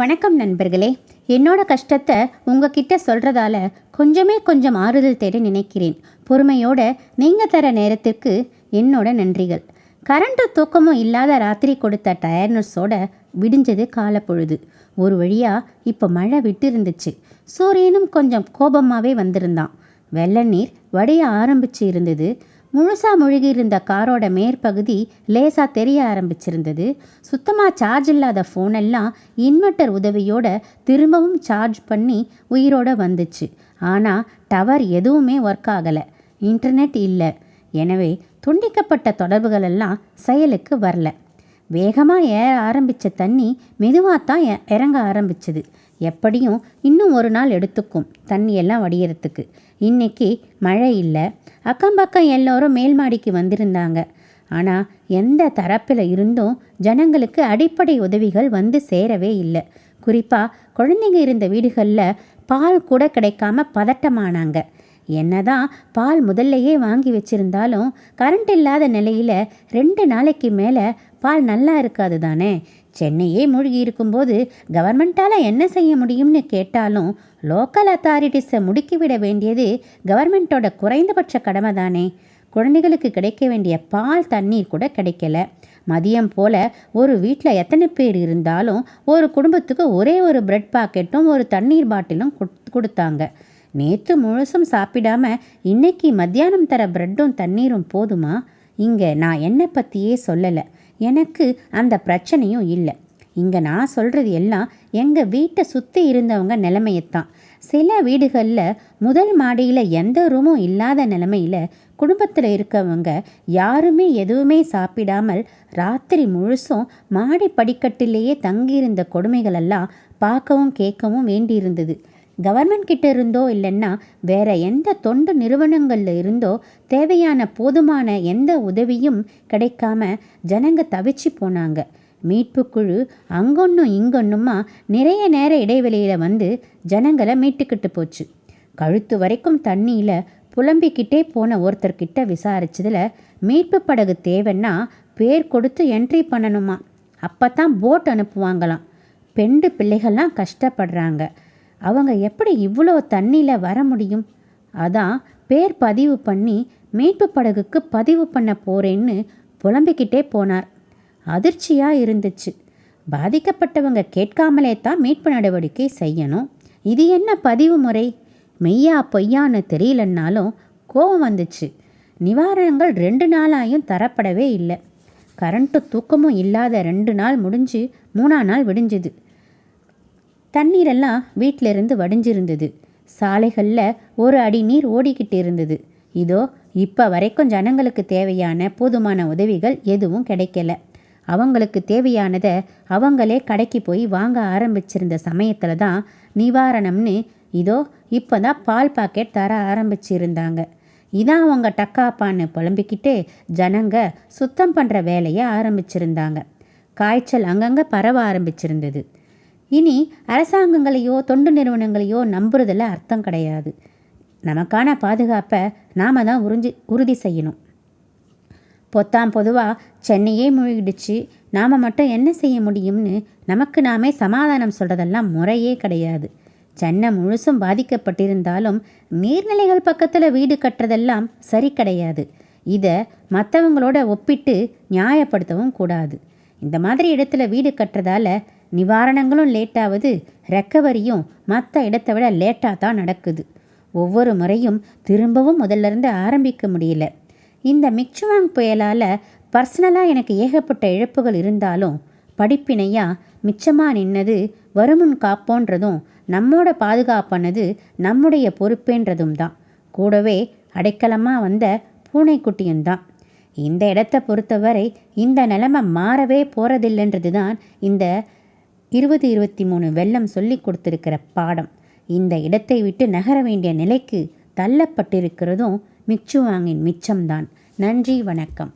வணக்கம் நண்பர்களே. என்னோட கஷ்டத்தை உங்ககிட்ட சொல்கிறதால கொஞ்சமே கொஞ்சம் ஆறுதல் தேட நினைக்கிறேன். பொறுமையோட நீங்கள் தர நேரத்திற்கு என்னோட நன்றிகள். கரண்ட்டு தூக்கமும் இல்லாத ராத்திரி கொடுத்த டயர்னஸோட விடிஞ்சது காலப்பொழுது. ஒரு வழியாக இப்போ மழை விட்டு இருந்துச்சு சூரியனும் கொஞ்சம் கோபமாகவே வந்திருந்தான். வெள்ள நீர் வடைய ஆரம்பிச்சு இருந்தது. முழுசா முழுகி இருந்த காரோட மேற்பகுதி லேசாக தெரிய ஆரம்பிச்சிருந்தது. சுத்தமாக சார்ஜ் இல்லாத ஃபோனெல்லாம் இன்வெர்ட்டர் உதவியோட திரும்பவும் சார்ஜ் பண்ணி உயிரோட வந்துச்சு. ஆனால் டவர் எதுவுமே ஒர்க் ஆகலை. இன்டர்நெட் இல்லை. எனவே துண்டிக்கப்பட்ட தொடர்புகளெல்லாம் செயலுக்கு வரல. வேகமாக ஏற ஆரம்பித்த தண்ணி மெதுவாக தான் இறங்க ஆரம்பிச்சது. எப்படியும் இன்னும் ஒரு நாள் எடுத்துக்கும் தண்ணி எல்லாம் வடியறதுக்கு. இன்னைக்கு மழை இல்லை. அக்கம் பக்கம் எல்லோரும் மேல் மாடிக்கு வந்திருந்தாங்க. ஆனால் எந்த தரப்பில் இருந்தும் ஜனங்களுக்கு அடிப்படை உதவிகள் வந்து சேரவே இல்லை. குறிப்பாக குழந்தைங்க இருந்த வீடுகளில் பால் கூட கிடைக்காம பதட்டமானாங்க. என்னதான் பால் முதல்லையே வாங்கி வச்சிருந்தாலும் கரண்ட் இல்லாத நிலையில் ரெண்டு நாளைக்கு மேலே பால் நல்லா இருக்காது தானே? சென்னையே மூழ்கி இருக்கும்போது கவர்மெண்ட்டால் என்ன செய்ய முடியும்னு கேட்டாலும் லோக்கல் அத்தாரிட்டிஸை முடுக்கிவிட வேண்டியது கவர்மெண்ட்டோட குறைந்தபட்ச கடமை தானே குழந்தைகளுக்கு கிடைக்க வேண்டிய பால் தண்ணீர் கூட கிடைக்கல. மதியம் போல் ஒரு வீட்டில் எத்தனை பேர் இருந்தாலும் ஒரு குடும்பத்துக்கு ஒரே ஒரு பிரெட் பாக்கெட்டும் ஒரு தண்ணீர் பாட்டிலும் கொடுத்தாங்க. நேற்று முழுசும் சாப்பிடாம இன்னைக்கு மத்தியானம் தர பிரெட்டும் தண்ணீரும் போதுமா? இங்கே நான் என்னை பற்றியே சொல்லலை. எனக்கு அந்த பிரச்சனையும் இல்லை. இங்கே நான் சொல்கிறது எல்லாம் எங்கள் வீட்டை சுற்றி இருந்தவங்க நிலைமையைத்தான். சில வீடுகளில் முதல் மாடியில் எந்த ரூமும் இல்லாத நிலமையில் குடும்பத்தில் இருக்கவங்க யாருமே எதுவுமே சாப்பிடாமல் ராத்திரி முழுசும் மாடி படிக்கட்டிலேயே தங்கியிருந்த கொடுமைகளெல்லாம் பார்க்கவும் கேட்கவும் வேண்டியிருந்தது. கவர்மெண்ட் கிட்ட இருந்தோ இல்லைன்னா வேற எந்த தொண்டு நிறுவனங்களில் இருந்தோ தேவையான போதுமான எந்த உதவியும் கிடைக்காம ஜனங்க தவிச்சு போனாங்க. மீட்புக்குழு அங்கொன்னும் இங்கொன்னுமா நிறைய நேர இடைவெளியில் வந்து ஜனங்களை மீட்டுக்கிட்டு போச்சு. கழுத்து வரைக்கும் தண்ணியில் புலம்பிக்கிட்டே போன ஒருத்தர்கிட்ட விசாரிச்சதில் மீட்பு படகு தேவைன்னா பேர் கொடுத்து என்ட்ரி பண்ணணுமா? அப்போ தான் போட் அனுப்புவாங்களாம். பெண்டு பிள்ளைகள்லாம் கஷ்டப்படுறாங்க. அவங்க எப்படி இவ்வளோ தண்ணியில் வர முடியும்? அதான் பேர் பதிவு பண்ணி மீட்பு படகுக்கு பதிவு பண்ண போறேன்னு புலம்பிக்கிட்டே போனார். அதிர்ச்சியாக இருந்துச்சு. பாதிக்கப்பட்டவங்க கேட்காமலே தான் மீட்பு நடவடிக்கை செய்யணும். இது என்ன பதிவு முறை? மெய்யா பொய்யான்னு தெரியலன்னாலும் கோபம் வந்துச்சு. நிவாரணங்கள் ரெண்டு நாளாயும் தரப்படவே இல்லை. கரண்ட்டு தூக்கமும் இல்லாத ரெண்டு நாள் முடிஞ்சு மூணா நாள் விடிஞ்சுது. தண்ணீரெல்லாம் வீட்டிலிருந்து வடிஞ்சிருந்தது. சாலைகளில் ஒரு அடி நீர் ஓடிக்கிட்டு இருந்தது. இதோ இப்போ வரைக்கும் ஜனங்களுக்கு தேவையான போதுமான உதவிகள் எதுவும் கிடைக்கல. அவங்களுக்கு தேவையானதை அவங்களே கடைக்கு போய் வாங்க ஆரம்பிச்சிருந்த சமயத்தில் தான் நிவாரணம்னு இதோ இப்போ தான் பால் பாக்கெட் தர ஆரம்பிச்சிருந்தாங்க. இதான் அவங்க டக்காப்பான்னு புலம்பிக்கிட்டு ஜனங்க சுத்தம் பண்ணுற வேலையை ஆரம்பிச்சிருந்தாங்க. காய்ச்சல் அங்கங்கே பரவ ஆரம்பிச்சிருந்தது. இனி அரசாங்கங்களையோ தொண்டு நிறுவனங்களையோ நம்புறதில் அர்த்தம் கிடையாது. நமக்கான பாதுகாப்பை நாம தான் உறிஞ்சி உறுதி செய்யணும். பொத்தாம் பொதுவாக சென்னையே மூழ்கிடுச்சு. நாம் மட்டும் என்ன செய்ய முடியும்னு நமக்கு நாமே சமாதானம் சொல்கிறதெல்லாம் முறையே கிடையாது. சென்னை முழுசும் பாதிக்கப்பட்டிருந்தாலும் நீர்நிலைகள் பக்கத்தில் வீடு கட்டுறதெல்லாம் சரி கிடையாது. இதை மற்றவங்களோட ஒப்பிட்டு நியாயப்படுத்தவும் கூடாது. இந்த மாதிரி இடத்துல வீடு கட்டுறதால நிவாரணங்களும் லேட்டாவது ரெக்கவரியும் மற்ற இடத்தை விட லேட்டாக தான் நடக்குது. ஒவ்வொரு முறையும் திரும்பவும் முதல்ல இருந்து ஆரம்பிக்க முடியல. இந்த மிக்சுவாங் புயலால் பர்சனலாக எனக்கு ஏகப்பட்ட இழப்புகள் இருந்தாலும் படிப்பினையாக மிச்சமாக நின்னது வருமுன் காப்போன்றதும் நம்மோட பாதுகாப்பானது நம்முடைய பொறுப்பேன்றதும் தான். கூடவே அடைக்கலமாக வந்த பூனைக்குட்டியும் தான். இந்த இடத்தை பொறுத்தவரை இந்த நிலைமை மாறவே போகிறதில்லைன்றது தான் இந்த இருபது இருபத்தி மூணு வெள்ளம் சொல்லி கொடுத்திருக்கிற பாடம். இந்த இடத்தை விட்டு நகர வேண்டிய நிலைக்கு தள்ளப்பட்டிருக்கிறதும் மிச்சுவாங்கின் மிச்சம்தான். நன்றி வணக்கம்.